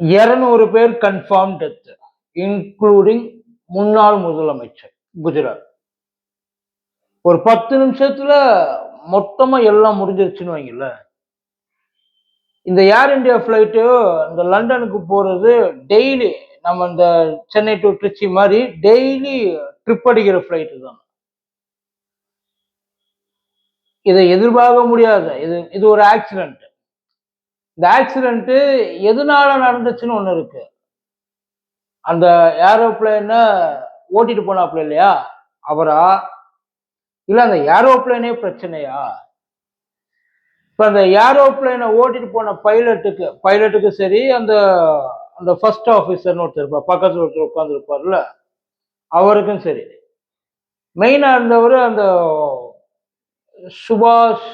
இருநூறு பேர் confirm death including முன்னாள் முதலமைச்சர் குஜராத். ஒரு பத்து நிமிஷத்துல மொத்தமா எல்லாம் முடிஞ்சிருச்சுன்னு வைங்கல்ல இந்த ஏர் இந்தியா ஃப்ளைட்டு இந்த லண்டனுக்கு போறது டெய்லி நம்ம இந்த சென்னை டு திருச்சி மாதிரி டெய்லி ட்ரிப் அடிக்கிற ஃப்ளைட்டு தான். இதை எதிர்பார்க்க முடியாது. இது இது ஒரு ஆக்சிடென்ட் இந்த ஆக்சிடென்ட்டு எதனால நடந்துச்சுன்னு ஒன்று இருக்கு. அந்த ஏரோப்ளேனை ஓட்டிட்டு போனாப்புல இல்லையா? அவரா? இல்லை அந்த ஏரோப்ளேனே பிரச்சனையா? இப்போ அந்த ஏரோப்ளேனை ஓட்டிட்டு போன பைலட்டுக்கு பைலட்டுக்கு சரி அந்த அந்த ஃபர்ஸ்ட் ஆஃபீஸர்னு ஒருத்தர் இருப்பார் பக்கத்தில் ஒருத்தர் உட்காந்துருப்பார்ல அவருக்கும் சரி. மெயினாக இருந்தவர் அந்த சுபாஷ்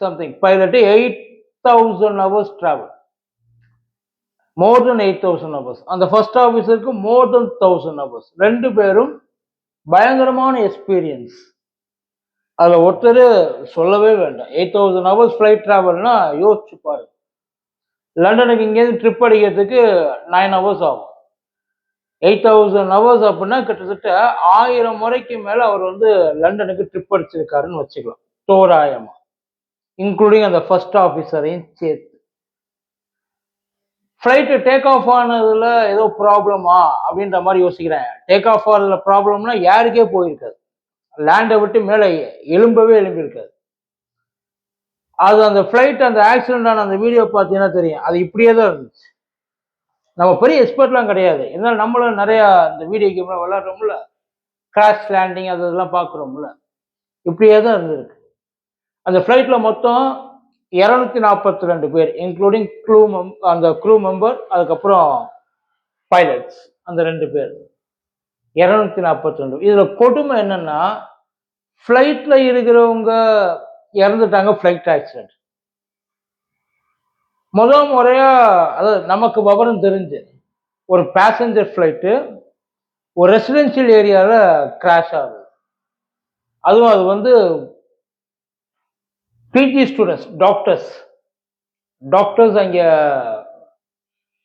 something pilot eight thousand hours travel more than eight thousand hours அந்த ஃபர்ஸ்ட் ஆஃபீஸருக்கு மோர் தென் தௌசண்ட் ஹவர்ஸ் ரெண்டு பேரும் பயங்கரமான எக்ஸ்பீரியன்ஸ் அதில் ஒருத்தர் சொல்லவே வேண்டாம். எயிட் தௌசண்ட் ஹவர்ஸ் ஃப்ளைட் ட்ராவல்னா யோசிச்சு பாருங்க. லண்டனுக்கு இங்கேருந்து ட்ரிப் அடிக்கிறதுக்கு நைன் ஹவர்ஸ் ஆகும். எயிட் தௌசண்ட் ஹவர்ஸ் அப்படின்னா கிட்டத்தட்ட ஆயிரம் முறைக்கு மேலே அவர் வந்து லண்டனுக்கு ட்ரிப் அடிச்சிருக்காருன்னு வச்சுக்கலாம். தோராயமாக இன்க்ளூடிங் அந்த ஃபர்ஸ்ட் ஆஃபீஸரையும் சேர்த்து. ஃப்ளைட்டு டேக் ஆஃப் ஆனதுல ஏதோ ப்ராப்ளமா அப்படின்ற மாதிரி யோசிக்கிறேன். டேக் ஆஃப் ஆனதுல ப்ராப்ளம்னா யாருக்கே போயிருக்காது. லேண்டை விட்டு மேலே எலும்பவே எலும்பியிருக்காது அது அந்த ஃப்ளைட் அந்த ஆக்சிடென்ட் ஆன அந்த வீடியோ பார்த்தீங்கன்னா தெரியும்? அது இப்படியே தான் இருந்துச்சு. நம்ம பெரிய எக்ஸ்பர்ட்லாம் கிடையாது. இருந்தாலும் நம்மளும் நிறையா இந்த வீடியோ கேம்லாம் விளாட்றோம்ல. கிராஷ் லேண்டிங் அது இதெல்லாம் பார்க்குறோம்ல. இப்படியே தான் இருந்திருக்கு. அந்த ஃப்ளைட்டில் மொத்தம் இரநூத்தி நாற்பத்தி ரெண்டு பேர் இன்க்ளூடிங் க்ளூ மெம் அந்த க்ரூ மெம்பர் அதுக்கப்புறம் பைலட்ஸ் அந்த ரெண்டு பேர். இரநூத்தி நாற்பத்தி ரெண்டு இதில் கொடுமை என்னென்னா ஃப்ளைட்டில் இருக்கிறவங்க இறந்துட்டாங்க ஃப்ளைட் ஆக்சிடென்ட் முதல் முறையாக அதாவது நமக்கு விவரம் தெரிஞ்சு ஒரு பேசஞ்சர் ஃப்ளைட்டு ஒரு ரெசிடென்ஷியல் ஏரியாவில் கிராஷ் ஆகுது. அதுவும் அது வந்து பிஜி ஸ்டூடெண்ட்ஸ் டாக்டர்ஸ் டாக்டர்ஸ் அங்கே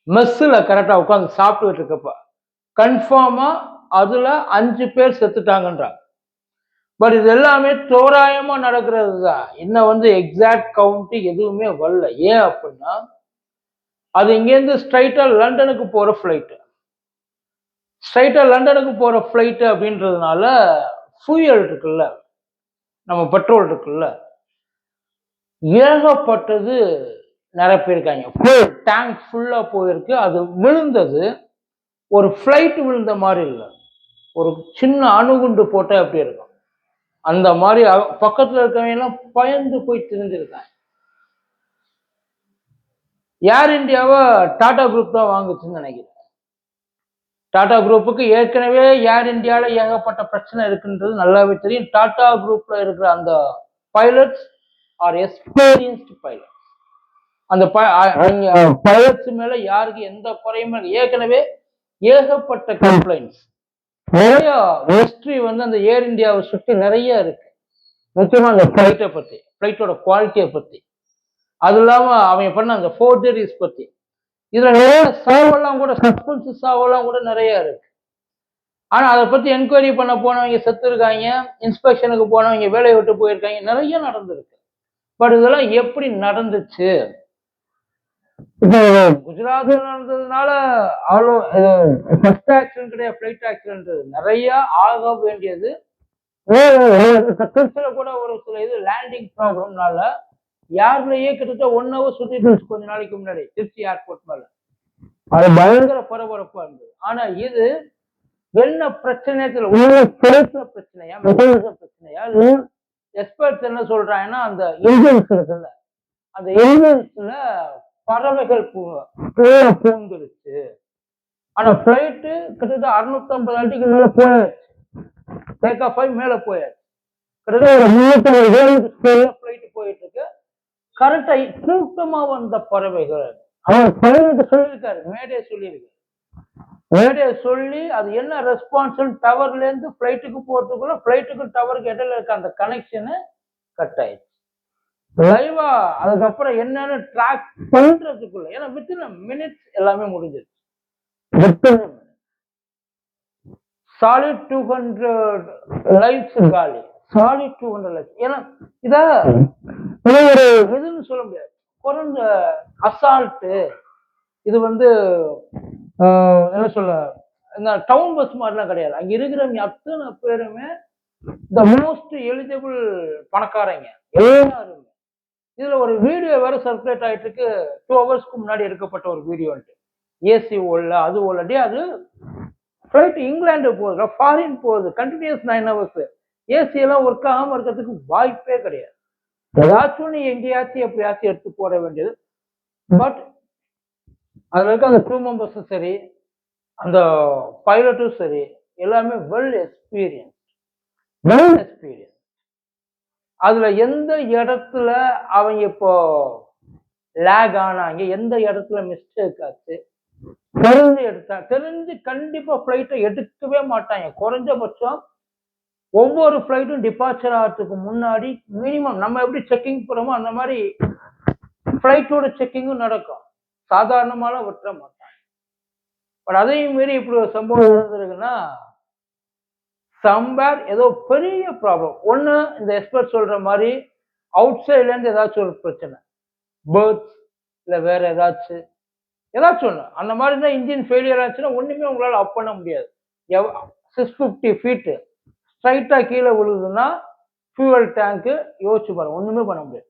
மெஸ்ஸில் கரெக்டாக உட்காந்து சாப்பிட்டுக்கிட்டு இருக்கப்ப கன்ஃபார்மாக அதில் அஞ்சு பேர் செத்துட்டாங்கன்றாங்க. பட் இது எல்லாமே தோராயமாக நடக்கிறது தான் இன்னும் வந்து எக்ஸாக்ட் கவுண்ட்டு எதுவுமே வரல. ஏன் அப்படின்னா அது இங்கேருந்து ஸ்ட்ரைட்டாக லண்டனுக்கு போகிற ஃப்ளைட்டு ஸ்ட்ரைட்டாக லண்டனுக்கு போகிற ஃப்ளைட்டு அப்படின்றதுனால ஃபியூயல் இருக்குல்ல நம்ம பெட்ரோல் இருக்குல்ல. ஏகப்பட்டது நிரப்பியிருக்காங்க ஃபுல் டேங்க் ஃபுல்லாக போயிருக்கு. அது விழுந்தது. ஒரு ஃப்ளைட் விழுந்த மாதிரி இல்லை. ஒரு சின்ன அணுகுண்டு போட்டால் எப்படி இருக்கும்? அந்த மாதிரி பக்கத்தில் பக்கத்துல இருக்கவங்க எல்லாம் பயந்து போய் திரிஞ்சிருக்காங்க. ஏர் இந்தியாவை டாடா குரூப் தான் வாங்குச்சுன்னு நினைக்கிறேன். டாடா குரூப்புக்கு ஏற்கனவே ஏர் இந்தியாவில் ஏகப்பட்ட பிரச்சனை இருக்குன்றது நல்லாவே தெரியும். டாடா குரூப்பில் இருக்கிற அந்த பைலட்ஸ் ஆர் எக்ஸ்பீரியன்ஸ்டு பைலட் அந்த பைலட்ஸ் மேல யாருக்கு எந்த குறையுமே. ஏற்கனவே ஏகப்பட்ட கம்ப்ளைண்ட்ஸ் நிறைய ஹிஸ்டரி வந்து அந்த ஏர் இந்தியாவை சுற்றி நிறைய இருக்கு. முக்கியமா அந்த ஃப்ளைட்டை பத்தி ஃப்ளைட்டோட குவாலிட்டியை பத்தி. அது இல்லாம அவன் பண்ண அந்த ஃபோர்ஜரிஸ் பத்தி. இதுல நிறைய சாவெல்லாம் கூட சஸ்பென்ஸ் சாவெல்லாம் கூட நிறைய இருக்கு. ஆனா அதை பத்தி என்கொயரி பண்ண போனவங்க செத்து இருக்காங்க இன்ஸ்பெக்ஷனுக்கு போனவங்க வேலையை விட்டு போயிருக்காங்க நிறைய நடந்திருக்கு. பட் இதெல்லாம் எப்படி நடந்துச்சு? இப்போ குஜராத்ல நடந்ததுனால அவ்வளோ ஃபர்ஸ்ட் ஆக்சிடென்ட் கிடையாது ஃபிளைட் ஆக்சிடென்ட் நிறைய ஆக வேண்டியது. திருச்சியில கூட ஒரு சில இது லேண்டிங் ப்ராப்ளம்னால யாருலயே கிட்டத்தட்ட ஒன் ஹவர் சுத்திட்டு இருந்துச்சு கொஞ்ச நாளைக்கு முன்னாடி திருச்சி ஏர்போர்ட் மேல. அது பயங்கர பரபரப்பா இருந்தது. ஆனா இது என்ன செலுத்துற பிரச்சனையா? பிரச்சனையா? எக்ஸ்பர்ட்ஸ் என்ன சொல்றாங்கன்னா அந்த இன்ஜின்ஸ் இருக்குல்ல அந்த இன்ஜின்ஸ்ல பறவைகள் பூந்துருச்சு ஆனா ஃபிளைட்டு கிட்டத்தட்ட அறுநூத்தம்பது அடிக்கு மேல போயாச்சு. டேக் ஆஃப் ஆகி மேல போயாச்சு. கிட்டத்தட்ட ஒரு முன்னூத்தி வேலுக்கு ஃபிளைட் போயிட்டு இருக்கு. கரெக்டா கூட்டமா வந்த பறவைகள் அவர் பைலட் சொல்லியிருக்காரு மேடே சொல்லியிருக்கு. மேடே சொல்லி அது என்ன ரெஸ்பான்ஸ் டவர்ல இருந்து ஃபிளைட்டுக்கு போறதுக்குள்ள ஃபிளைட்டுக்கு டவருக்கு இடையில இருக்க அந்த கனெக்ஷனு கட் ஆயிடுச்சு. லைவா அதுக்கப்புறம் என்னன்னு ட்ராக் பண்றதுக்குள்ள ஏன்னா வித்தின் மினிட்ஸ் எல்லாமே முடிஞ்சிருச்சு. சாலிட் டூ ஹண்ட்ரட் லைஃப்ஸ் காலி. சாலிட் டூ ஹண்ட்ரட் லைஃப் ஏன்னா இதா ஒரு இதுன்னு சொல்ல முடியாது. குறைஞ்ச அசால்ட்டு இது வந்து என்ன சொல்ல இந்த டவுன் பஸ் மாதிரிலாம் கிடையாது. அங்க இருக்கிறவங்க அத்தனை பேருமே த மோஸ்ட் எலிஜிபிள் பணக்காரங்க. எல்லாருமே. இதுல ஒரு வீடியோ வேற சர்க்குலேட் ஆயிட்டு இருக்கு டூ ஹவர்ஸ்க்கு முன்னாடி எடுக்கப்பட்ட ஒரு வீடியோன்ட்டு ஏசி ஓடல அது ஓடலடி அது ஃப்ளைட் இங்கிலாந்து போகுது ஃபாரின் போகுது. கண்டினியூஸ் நைன் ஹவர்ஸ் ஏசி எல்லாம் ஒர்க் ஆகாம இருக்கிறதுக்கு வாய்ப்பே கிடையாது. ஏதாச்சும் நீ எங்கேயாச்சும் எப்படியாச்சும் எடுத்து போட வேண்டியது. பட் அதுல இருக்க அந்த க்ரூ மெம்பர்ஸும் சரி அந்த பைலட்டும் சரி எல்லாமே வெல் எக்ஸ்பீரியன்ஸ் வெல் எக்ஸ்பீரியன்ஸ் அதுல எந்த இடத்துல அவங்க இப்போ லேக் ஆனாங்க எந்த இடத்துல மிஸ்டேக் ஆச்சு தெரிஞ்சு எடுத்தா தெரிஞ்சு கண்டிப்பா ஃப்ளைட்டை எடுக்கவே மாட்டாங்க. குறைஞ்சபட்சம் ஒவ்வொரு ஃப்ளைட்டும் டிபார்ச்சர் ஆகிறதுக்கு முன்னாடி மினிமம் நம்ம எப்படி செக்கிங் போறோமோ அந்த மாதிரி ஃப்ளைட்டோட செக்கிங்கும் நடக்கும். சாதாரணமான விட்டுற மாட்டாங்க பட் அதையும் மீறி இப்படி ஒரு சம்பவம் நடந்திருக்குன்னா சம்பேர் ஏதோ பெரிய ப்ராப்ளம் ஒன்று இந்த எக்ஸ்பர்ட் சொல்ற மாதிரி அவுட் சைட்லேருந்து ஏதாச்சும் ஒரு பிரச்சனை. பேர்ட்ஸ் இல்ல வேற ஏதாச்சும் ஏதாச்சும் ஒண்ணு. அந்த மாதிரி தான் இன்ஜின் ஃபெயிலியர் ஆச்சுன்னா ஒன்றுமே உங்களால அப் பண்ண முடியாது. சிக்ஸ் ஃபிஃப்டி ஃபீட்டு ஸ்ட்ரைட்டா கீழே விழுகுதுன்னா ஃபியூவல் டேங்க்கு யோசிச்சு பாருங்க. ஒன்றுமே பண்ண முடியாது.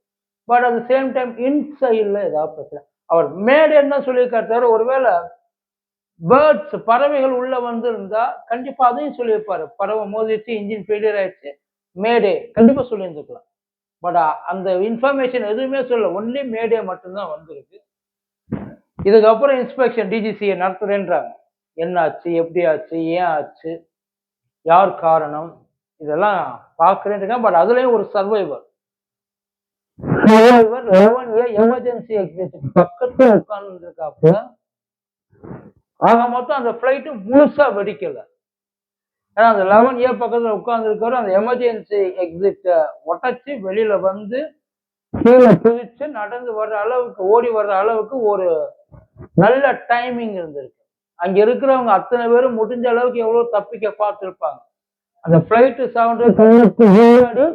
பட் அட் சேம் டைம் இன்சைடில் ஏதாவது பிரச்சனை. அவர் மேடு என்ன சொல்லியிருக்காரு தவிர ஒருவேளை பேர்ட்ஸ் பறவைகள் உள்ள வந்திருந்தா கண்டிப்பா அதையும் சொல்லியிருப்பாரு. பறவை மோதிச்சு இன்ஜின் ஃபெயிலியர் ஆயிடுச்சு. மேடே கண்டிப்பா சொல்லியிருந்துக்கலாம் பட் அந்த இன்ஃபர்மேஷன் எதுவுமே சொல்ல ஒன்லி மேடே மட்டும்தான் வந்திருக்கு. இதுக்கப்புறம் இன்ஸ்பெக்ஷன் டிஜிசியை நடத்துறேன்றாங்க. என்ன ஆச்சு எப்படி ஆச்சு? ஏன் ஆச்சு? யார் காரணம்? இதெல்லாம் பார்க்குறேன் பட் அதுலேயும் ஒரு survivor survivor eleven A emergency exit பக்கத்துல உட்கார்ந்து இருக்காப்புல ஆக மொத்தம் அந்த ஃப்ளைட்டு முழுசா வெடிக்கல. ஏன்னா அந்த லெவன் ஏ பக்கத்துல உட்கார்ந்து அந்த எமர்ஜென்சி எக்ஸிட்டை உடைச்சு வெளியில வந்து கீழே குதிச்சு நடந்து வர்ற அளவுக்கு ஓடி வர்ற அளவுக்கு ஒரு நல்ல டைமிங் இருந்திருக்கு. அங்க இருக்கிறவங்க அத்தனை பேரும் முடிஞ்ச அளவுக்கு எவ்வளவு தப்பிக்க பார்த்துருப்பாங்க. அந்த ஃப்ளைட்டு சவுண்டு கண்ணுக்கு முன்னாடி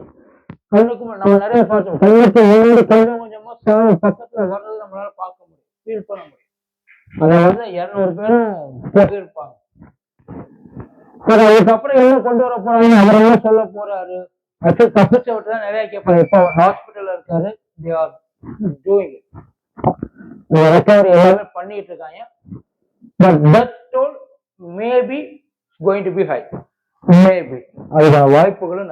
கண்ணுக்கு நம்ம நிறைய பார்த்தோம் கண்ணுக்கு முன்னாடி கொஞ்சம் கொஞ்சமா sound பக்கத்துல வர்றது நம்மளால பார்க்க முடியும். ஃபீல் பண்ண முடியும். அதை வந்து இருநூறு பேரும் போயிருப்பாங்க. சரி அதுக்கப்புறம் என்ன கொண்டு வர போறாங்க அவர் என்ன சொல்ல போறாரு? அது தப்பிச்ச விட்டு தான் நிறைய கேட்பாங்க இப்போ ஹாஸ்பிட்டல்ல இருக்காரு தே ஆர் டூயிங் ரெக்கவரி எல்லாமே பண்ணிட்டு இருக்காங்க. But that toll maybe going to be high maybe அதுக்கான வாய்ப்புகளும்